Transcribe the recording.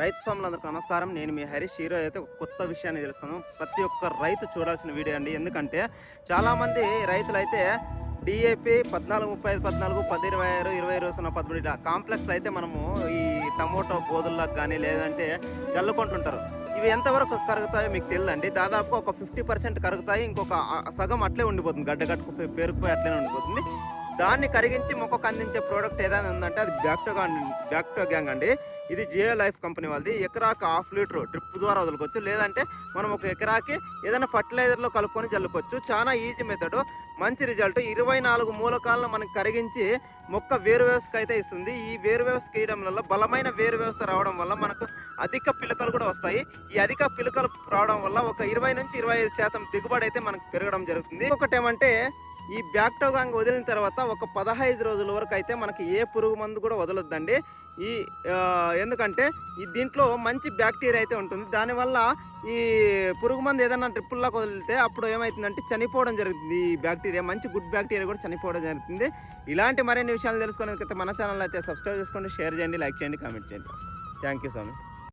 రైతు స్వాములందరికీ నమస్కారం. నేను మీ హరీష్. హీరో అయితే కొత్త విషయాన్ని తెలుసుకున్నాను ప్రతి ఒక్క రైతు చూడాల్సిన వీడియో అండి. ఎందుకంటే చాలామంది రైతులు అయితే డిఏపి పద్నాలుగు ముప్పై ఐదు పద్నాలుగు పది ఇరవై ఆరు ఇరవై ఇరవై సున్నా పదమూడు ఇలా కాంప్లెక్స్ అయితే మనము ఈ టమోటో బోధుల్లోకి కానీ లేదంటే చల్లుకుంటుంటారు ఇవి ఎంతవరకు కరుగుతాయో మీకు తెలియదండి. దాదాపు ఒక ఫిఫ్టీ పర్సెంట్ కరుగుతాయి. ఇంకొక సగం అట్లే ఉండిపోతుంది. గడ్డ గట్టుకు పేరుకుపోయి అట్లనే ఉండిపోతుంది. దాన్ని కరిగించి మొక్కకు అందించే ప్రోడక్ట్ ఏదైనా ఉందంటే అది బ్యాక్టో బ్యాక్టో గ్యాంగ్ అండి. ఇది జియో లైఫ్ కంపెనీ వాళ్ళది. ఎకరాకి హాఫ్ లీటర్ డ్రిప్ ద్వారా వదులుకోవచ్చు. లేదంటే మనం ఒక ఎకరాకి ఏదైనా ఫర్టిలైజర్లో కలుపుకొని చల్లుకోవచ్చు. చాలా ఈజీ మెథడ్. మంచి రిజల్ట్. ఇరవై నాలుగు మూలకాలను మనకు కరిగించి మొక్క వేరు వ్యవస్థకు అయితే ఇస్తుంది. ఈ వేరు వ్యవస్థ వేయడం వల్ల బలమైన వేరు వ్యవస్థ రావడం వల్ల మనకు అధిక పిలకలు కూడా వస్తాయి. ఈ అధిక పిలకలు రావడం వల్ల ఒక ఇరవై నుంచి ఇరవై ఐదు శాతం దిగుబడి అయితే మనకు పెరగడం జరుగుతుంది. ఒకటేమంటే ఈ బ్యాక్టోగాంగ్ వదిలిన తర్వాత ఒక పదహైదు రోజుల వరకు అయితే మనకి ఏ పురుగు మందు కూడా వదలొద్దండి. ఈ ఎందుకంటే ఈ దీంట్లో మంచి బ్యాక్టీరియా అయితే ఉంటుంది. దానివల్ల ఈ పురుగు మందు ఏదైనా డ్రిప్పుల్లోకి వదిలితే అప్పుడు ఏమవుతుందంటే చనిపోవడం జరుగుతుంది. ఈ బ్యాక్టీరియా మంచి గుడ్ బ్యాక్టీరియా కూడా చనిపోవడం జరుగుతుంది. ఇలాంటి మరిన్ని విషయాలు తెలుసుకునేందుకైతే మన ఛానల్ అయితే సబ్స్క్రైబ్ చేసుకోండి షేర్ చేయండి లైక్ చేయండి కామెంట్ చేయండి. Thank you Swamy.